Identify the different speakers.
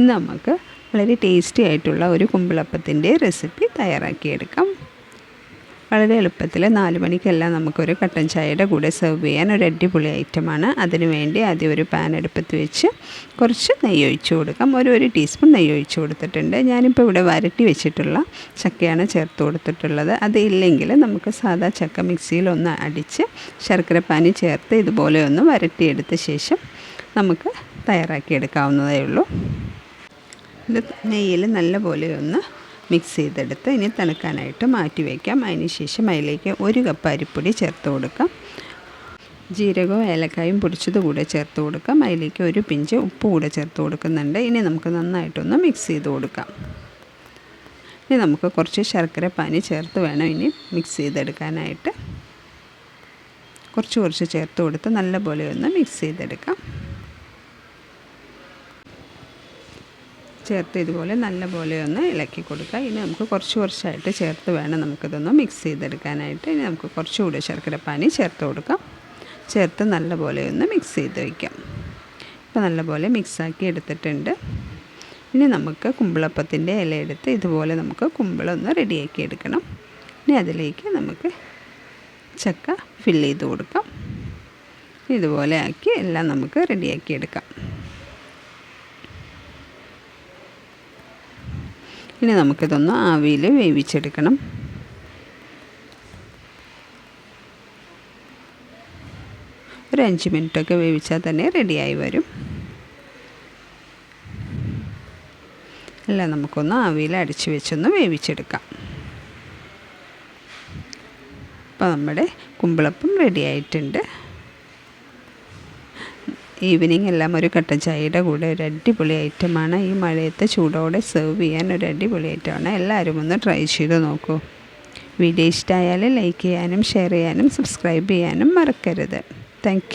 Speaker 1: ഇന്ന് നമുക്ക് വളരെ ടേസ്റ്റി ആയിട്ടുള്ള ഒരു കുമ്പിളപ്പത്തിന്റെ റെസിപ്പി തയ്യാറാക്കിയെടുക്കാം. വളരെ എളുപ്പത്തിൽ നാല് മണിക്കെല്ലാം നമുക്കൊരു കട്ടൻ ചായയുടെ കൂടെ സെർവ് ചെയ്യാൻ ഒരു അടിപൊളി ഐറ്റമാണ് അതിനു വേണ്ടി ആദ്യം ഒരു പാൻ എടുപ്പത്ത് വെച്ച് കുറച്ച് നെയ്യ് ഒഴിച്ച് കൊടുക്കാം. ഒരു ഒരു ടീസ്പൂൺ നെയ്യ് ഒഴിച്ച് കൊടുത്തിട്ടുണ്ട്. ഞാനിപ്പോൾ ഇവിടെ വരട്ടി വെച്ചിട്ടുള്ള ചക്കയാണ് ചേർത്ത് കൊടുത്തിട്ടുള്ളത്. അത് ഇല്ലെങ്കിൽ നമുക്ക് സാധാ ചക്ക മിക്സിയിൽ ഒന്ന് അടിച്ച് ശർക്കരപ്പാനി ചേർത്ത് ഇതുപോലെ ഒന്ന് വരട്ടിയെടുത്ത ശേഷം നമുക്ക് തയ്യാറാക്കിയെടുക്കാവുന്നതേ ഉള്ളൂ. ഇത് നെയ്യിൽ നല്ലപോലെ ഒന്ന് മിക്സ് ചെയ്തെടുത്ത് ഇനി തണുക്കാനായിട്ട് മാറ്റി വയ്ക്കാം അതിനുശേഷം അതിലേക്ക് ഒരു കപ്പ് അരിപ്പൊടി ചേർത്ത് കൊടുക്കാം. ജീരകവും ഏലക്കായും പൊടിച്ചത് കൂടെ ചേർത്ത് കൊടുക്കാം. അതിലേക്ക് ഒരു പിഞ്ച് ഉപ്പ് കൂടെ ചേർത്ത് കൊടുക്കുന്നുണ്ട്. ഇനി നമുക്ക് നന്നായിട്ടൊന്ന് മിക്സ് ചെയ്ത് കൊടുക്കാം. ഇനി നമുക്ക് കുറച്ച് ശർക്കര പാനി ചേർത്ത് വേണം ഇനി മിക്സ് ചെയ്തെടുക്കാനായിട്ട്. കുറച്ച് കുറച്ച് ചേർത്ത് കൊടുത്ത് നല്ലപോലെ ഒന്ന് മിക്സ് ചെയ്തെടുക്കാം. ചേർത്ത് ഇതുപോലെ നല്ലപോലെ ഒന്ന് ഇളക്കി കൊടുക്കുക. ഇനി നമുക്ക് കുറച്ച് കുറച്ചായിട്ട് ചേർത്ത് വേണം നമുക്കിതൊന്ന് മിക്സ് ചെയ്തെടുക്കാനായിട്ട്. ഇനി നമുക്ക് കുറച്ചുകൂടി ശർക്കരപ്പാനി ചേർത്ത് കൊടുക്കാം. ചേർത്ത് നല്ലപോലെ ഒന്ന് മിക്സ് ചെയ്ത് വയ്ക്കാം ഇപ്പോൾ നല്ലപോലെ മിക്സാക്കി എടുത്തിട്ടുണ്ട്. ഇനി നമുക്ക് കുമ്പിളപ്പത്തിന്റെ ഇല എടുത്ത് ഇതുപോലെ നമുക്ക് കുമ്പിളൊന്ന് റെഡിയാക്കി എടുക്കണം. ഇനി അതിലേക്ക് നമുക്ക് ചക്ക ഫില്ല് ചെയ്ത് കൊടുക്കാം. ഇതുപോലെ ആക്കി എല്ലാം നമുക്ക് റെഡിയാക്കി എടുക്കാം. ഇനി നമുക്കിതൊന്ന് ആവിയിൽ വേവിച്ചെടുക്കണം. ഒരു അഞ്ച് മിനിറ്റൊക്കെ വേവിച്ചാൽ തന്നെ റെഡിയായി വരും. അല്ല നമുക്കൊന്ന് ആവിയിൽ അടിച്ചു വെച്ചൊന്ന് വേവിച്ചെടുക്കാം. അപ്പോൾ നമ്മുടെ കുമ്പിളപ്പം റെഡി ആയിട്ടുണ്ട് ഈവനിങ് എല്ലാം ഒരു കട്ടൻ ചായയുടെ കൂടെ ഒരു അടിപൊളി ഐറ്റമാണ്. ഈ മഴയത്തെ ചൂടോടെ സെർവ് ചെയ്യാൻ ഒരു അടിപൊളി ഐറ്റമാണ്. എല്ലാവരും ഒന്ന് ട്രൈ ചെയ്ത് നോക്കൂ. വീഡിയോ ഇഷ്ടമായാൽ ലൈക്ക് ചെയ്യാനും ഷെയർ ചെയ്യാനും സബ്സ്ക്രൈബ് ചെയ്യാനും മറക്കരുത്. താങ്ക്